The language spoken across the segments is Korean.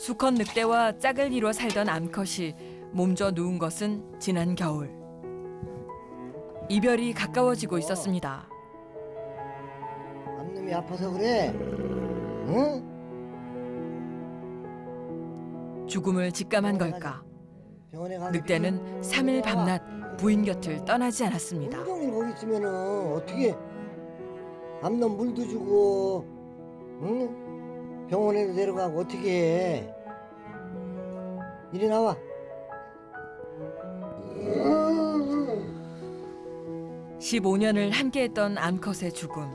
수컷 늑대와 짝을 이뤄 살던 암컷이 몸져 누운 것은 지난 겨울. 이별이 가까워지고 있었습니다. 앞놈이 아파서 그래. 응? 죽음을 직감한 걸까? 병원에 가서 늑대는 3일 밤낮 부인 곁을 떠나지 않았습니다. 온종일 거기 있으면은 어떻게 앞놈 물도 주고, 응? 병원에도 데려가고 어떻게 해? 이리 나와. 15년을 함께했던 암컷의 죽음.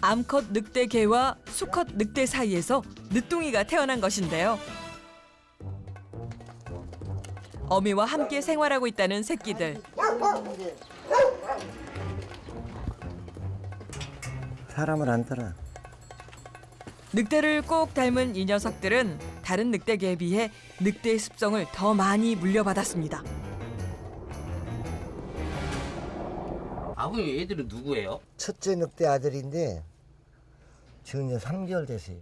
암컷 늑대 개와 수컷 늑대 사이에서 늦둥이가 태어난 것인데요. 어미와 함께 생활하고 있다는 새끼들. 사람을 안 따라. 늑대를 꼭 닮은 이 녀석들은 다른 늑대개에 비해 늑대의 습성을 더 많이 물려받았습니다. 아버님 얘들은 누구예요? 첫째 늑대 아들인데 지금 이제 3개월 됐어요.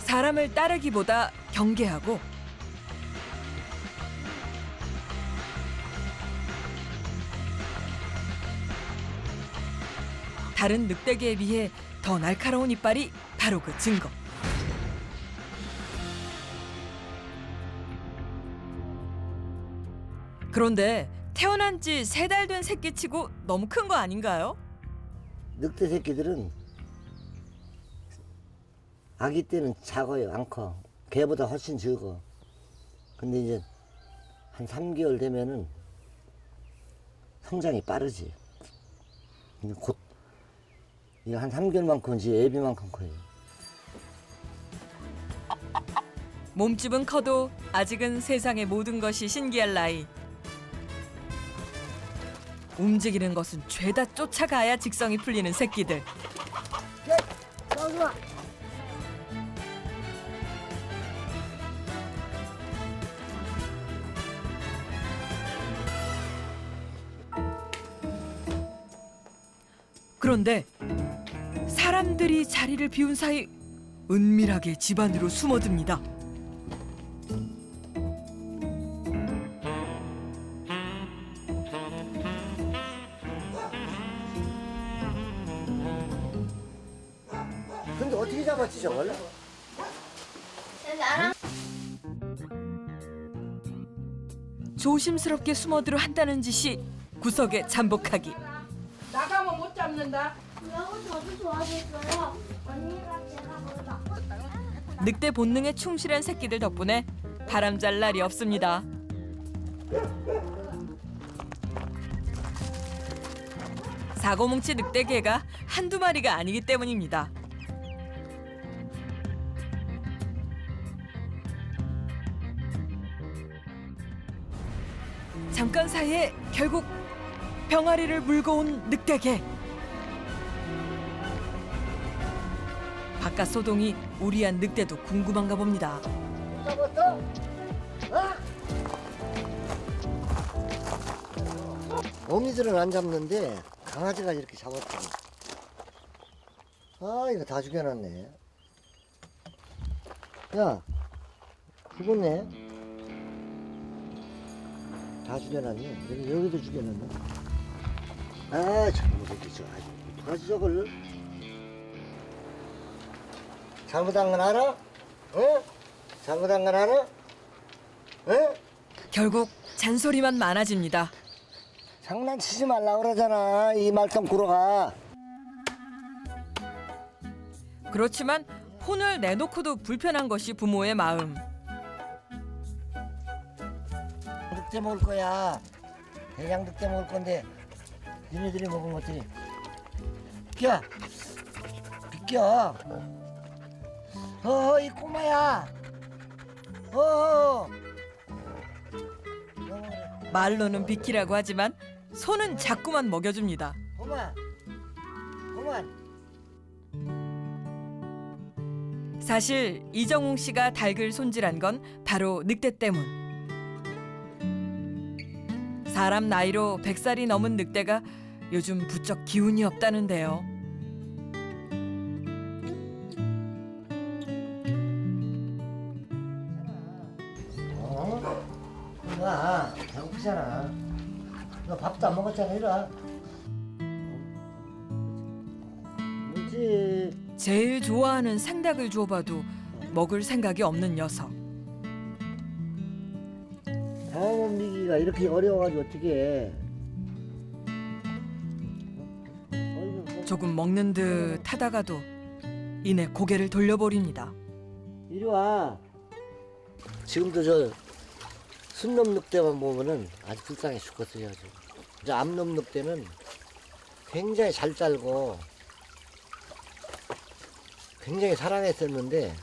사람을 따르기보다 경계하고 다른 늑대개에 비해 더 날카로운 이빨이 바로 그 증거. 그런데 태어난 지 세 달 된 새끼치고 너무 큰 거 아닌가요? 늑대 새끼들은 아기 때는 작아요, 안 커. 개보다 훨씬 적어. 근데 이제 한 3개월 되면은 성장이 빠르지. 곧, 이게 한 3개월만큼 이제 애비만큼 커요. 몸집은 커도 아직은 세상의 모든 것이 신기할 나이. 움직이는 것은 죄다 쫓아가야 직성이 풀리는 새끼들. 그런데 사람들이 자리를 비운 사이 은밀하게 집 안으로 숨어듭니다. 근데 어떻게 잡았지, 저걸? 조심스럽게 숨어들어 한다는 짓이 구석에 잠복하기. 나가면 못 잡는다. 늑대 본능에 충실한 새끼들 덕분에 바람잘 날이 없습니다. 사고뭉치 늑대개가 한두 마리가 아니기 때문입니다. 잠깐 사이에 결국 병아리를 물고 온 늑대개. 바깥 소동이 우리한 늑대도 궁금한가 봅니다. 잡았어? 어? 어미들은 안 잡는데 강아지가 이렇게 잡았다. 아 이거 다 죽여놨네. 야 죽었네. 다 죽여놨네. 여기, 여기도 죽여놨네. 아 저놈 새끼 저 아주 어떡하지 저걸? 잘못한 건 알아? 어? 잘못한 건 알아? 어? 결국 잔소리만 많아집니다. 장난치지 말라 그러잖아 이 말썽 구러가 그렇지만 혼을 내놓고도 불편한 것이 부모의 마음. 늑대 먹을 거야 대장 늑대 먹을 건데 니네들이 먹으면 어떡해 비켜 비켜 어이 꼬마야 어어 말로는 비키라고 하지만 손은 자꾸만 먹여줍니다. 꼬마 꼬마 사실 이정웅 씨가 닭을 손질한 건 바로 늑대 때문. 사람 나이로 100살이 넘은 늑대가 요즘 부쩍 기운이 없다는데요. 있잖아. 너 밥도 안 먹었잖아, 이리 뭐지? 제일 좋아하는 생닭을 주어봐도 먹을 생각이 없는 녀석. 방어 미기가 이렇게 어려워가지고 어떻게 해? 어이구, 조금 먹는 듯 하다가도 이내 고개를 돌려버립니다. 이리 와. 지금도 저 순놈 늑대만 보면은 아주 불쌍해 죽겠어요. 저 암놈 늑대는 굉장히 잘 살고 굉장히 사랑했었는데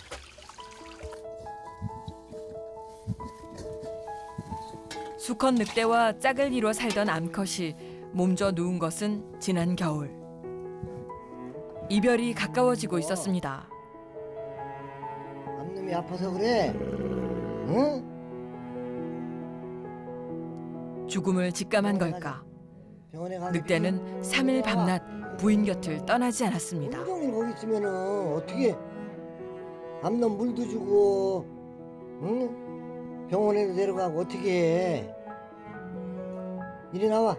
수컷 늑대와 짝을 이뤄 살던 암컷이 몸져 누운 것은 지난 겨울. 이별이 가까워지고 있었습니다. 암놈이 아파서 그래. 응? 죽음을 직감한 걸까? 늑대는 3일 밤낮 부인 곁을 떠나지 않았습니다. 온종일 거기 있으면은 어떻게 암놈 물도 주고 응? 병원에도 데려가고 어떻게 해? 이리 나와.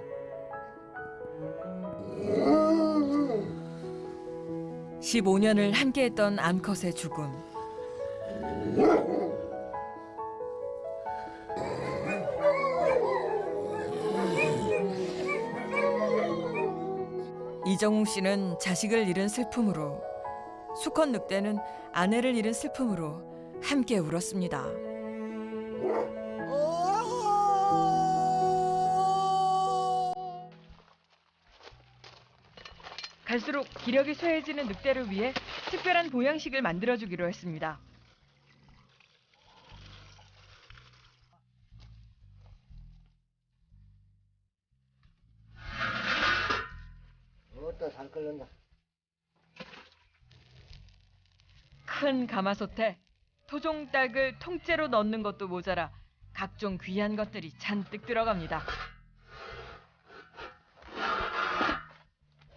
15년을 함께했던 암컷의 죽음. 이정웅 씨는 자식을 잃은 슬픔으로 수컷 늑대는 아내를 잃은 슬픔으로 함께 울었습니다. 갈수록 기력이 쇠해지는 늑대를 위해 특별한 보양식을 만들어주기로 했습니다. 잘 끓는다. 큰 가마솥에 토종닭을 통째로 넣는 것도 모자라 각종 귀한 것들이 잔뜩 들어갑니다.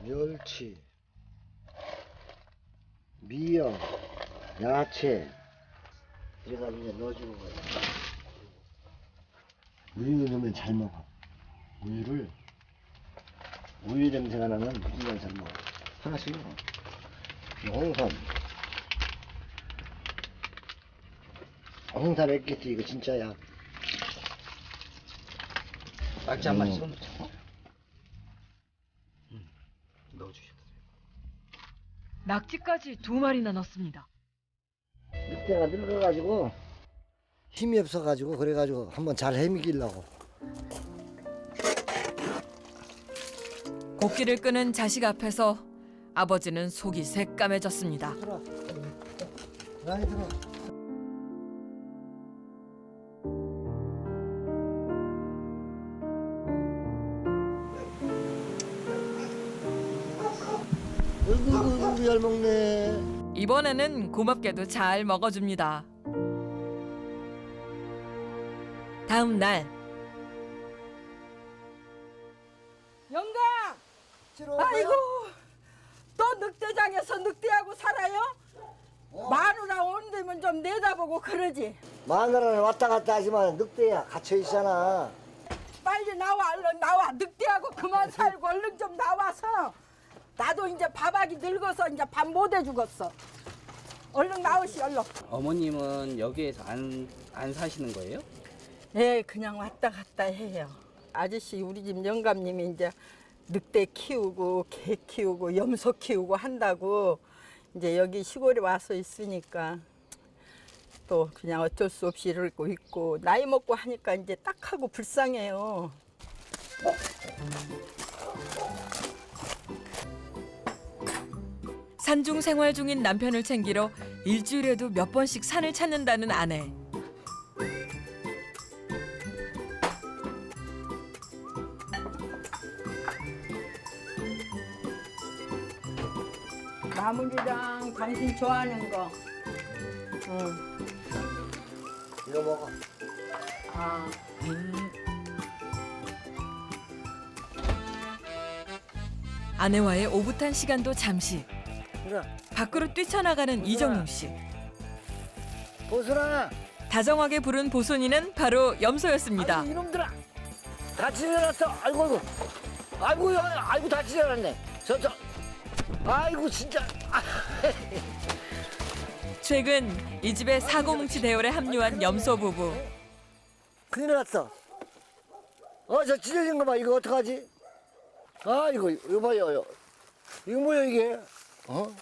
멸치, 미역, 야채 이래가지고 이제 넣어주는 거야. 우유 넣으면 잘 먹어. 우유를 우유 냄새가 나면 무조건 잘 먹어. 하나씩 먹어. 홍삼. 홍삼 액기스 이거 진짜야. 낙지 한 마리 음. 찍어 놓자. 넣어주셨어요. 낙지까지 두 마리나 넣습니다. 늑대가 늙어가지고 힘이 없어가지고 그래가지고 한번 잘 헤매기려고 고기를 끄는 자식 앞에서 아버지는 속이 새까매졌습니다. 먹네 이번에는 고맙게도 잘 먹어줍니다. 다음 날 아이고 또 늑대장에서 늑대하고 살아요? 마누라 온 데면 좀 내다보고 그러지. 마누라는 왔다 갔다 하지만 늑대야 갇혀 있잖아. 빨리 나와 얼른 나와. 늑대하고 그만 살고 얼른 좀 나와서. 나도 이제 밥하기 늙어서 이제 밥 못해 죽었어. 얼른 나오시 얼른. 어머님은 여기에서 안, 안 사시는 거예요? 예 그냥 왔다 갔다 해요. 아저씨 우리 집 영감님이 이제 늑대 키우고 개 키우고 염소 키우고 한다고 이제 여기 시골에 와서 있으니까 또 그냥 어쩔 수 없이 이러고 있고 나이 먹고 하니까 이제 딱하고 불쌍해요. 산중 생활 중인 남편을 챙기러 일주일에도 몇 번씩 산을 찾는다는 아내. 나물이랑 당신 좋아하는 거. 응. 이거 먹어 아. 아내와의 오붓한 시간도 잠시 그래 밖으로 뛰쳐나가는 이정용 씨. 보슬아 다정하게 부른 보손이는 바로 염소였습니다. 아이, 이놈들아 다 찢어놨어. 아이고, 아이고. 아이고, 야, 아이고, 다 찢어놨네. 저, 저. 아이고, 진짜. 아, 최근 이 집에 사고뭉치 대열에 합류한 염소 부부. 큰일 났어. 어, 저 찢어진 거 봐. 이거 어떡하지? 아, 이거, 이거 봐요. 이거. 이거 뭐야, 이게? 어?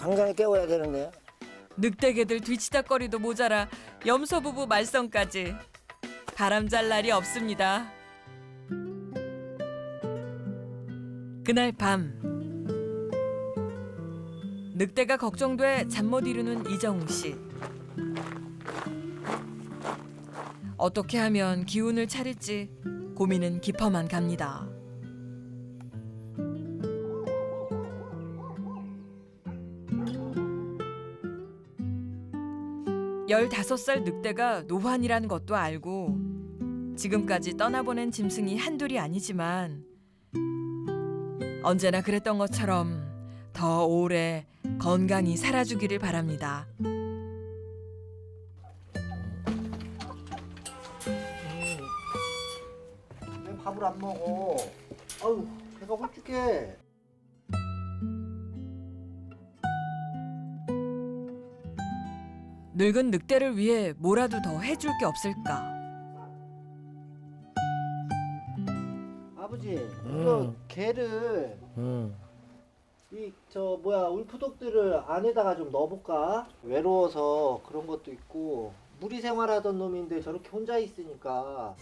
당장에 깨워야 되는데. 늑대개들 뒤치다거리도 모자라 염소 부부 말썽까지 바람 잘 날이 없습니다. 그날 밤 늑대가 걱정돼 잠 못 이루는 이정우 씨. 어떻게 하면 기운을 차릴지 고민은 깊어만 갑니다. 열다섯 살 늑대가 노환이라는 것도 알고 지금까지 떠나보낸 짐승이 한둘이 아니지만 언제나 그랬던 것처럼 더 오래 건강히 살아주기를 바랍니다. 왜 밥을 안 먹어? 아유, 배가 홀쭉해. 늙은 늑대를 위해 뭐라도 더 해줄 게 없을까? 이거 개를 응. 이저 뭐야 울프독들을 안에다가 좀 넣어볼까? 외로워서 그런 것도 있고 무리 생활하던 놈인데 저렇게 혼자 있으니까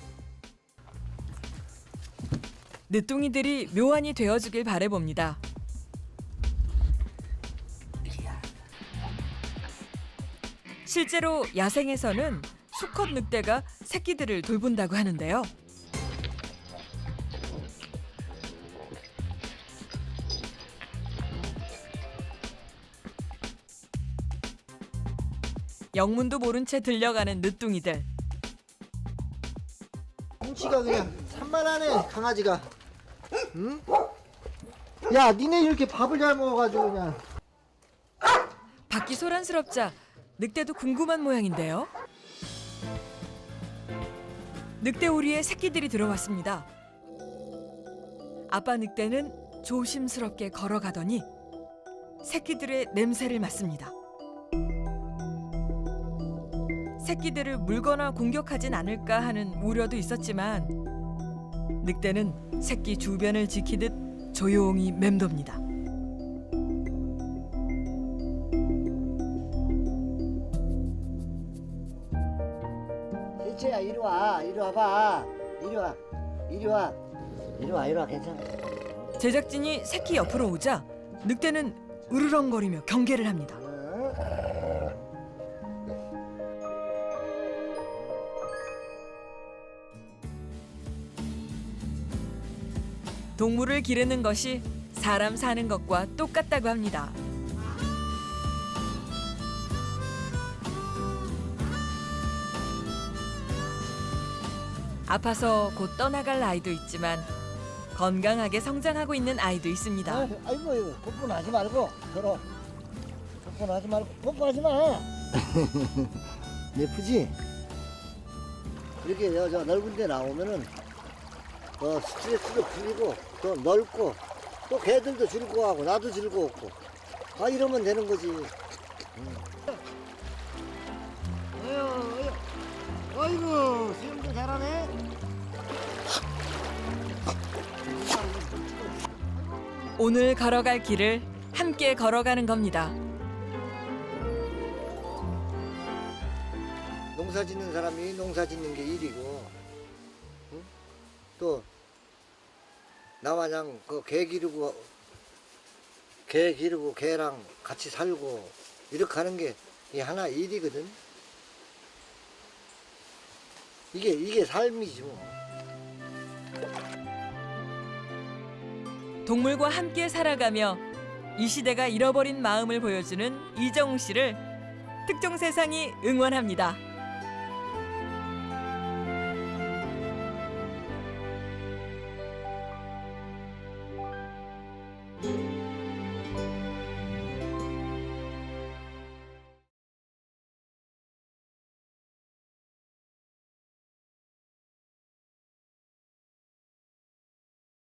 늦둥이들이 묘안이 되어주길 바래봅니다. 실제로 야생에서는 수컷 늑대가 새끼들을 돌본다고 하는데요. 영문도 모른 채 들려가는 늦둥이들. 뭉치가 그냥 산만하네 강아지가. 응? 야, 니네 이렇게 밥을 잘 먹어가지고 그냥. 밖이 소란스럽자 늑대도 궁금한 모양인데요. 늑대 오리에 새끼들이 들어왔습니다. 아빠 늑대는 조심스럽게 걸어가더니 새끼들의 냄새를 맡습니다. 새끼들을 물거나 공격하진 않을까 하는 우려도 있었지만 늑대는 새끼 주변을 지키듯 조용히 맴돕니다. 대체야, 이리 와. 이리 와봐. 이리 와. 이리 와. 이리 와, 이리 와. 괜찮아. 제작진이 새끼 옆으로 오자 늑대는 으르렁거리며 경계를 합니다. 동물을 기르는 것이 사람 사는 것과 똑같다고 합니다. 아파서 곧 떠나갈 아이도 있지만 건강하게 성장하고 있는 아이도 있습니다. 아, 아이고, 아이고. 뽀뽀하지 말고. 걸어. 뽀뽀하지 말고. 뽀뽀하지 마. 예쁘지? 이렇게 저, 저 넓은 데 나오면은 어, 스트레스도 풀리고 또 넓고 또 개들도 즐거워하고 나도 즐거웠고 아 이러면 되는 거지 응. 아유, 아유, 아이고 수영도 잘하네 오늘 걸어갈 길을 함께 걸어가는 겁니다. 농사 짓는 사람이 농사 짓는 게 일이고 응? 또 나마냥 그 개 기르고 개 기르고 개랑 같이 살고 이렇게 하는 게 하나 일이거든 이게 이게 삶이지 뭐 동물과 함께 살아가며 이 시대가 잃어버린 마음을 보여주는 이정우 씨를 특종 세상이 응원합니다.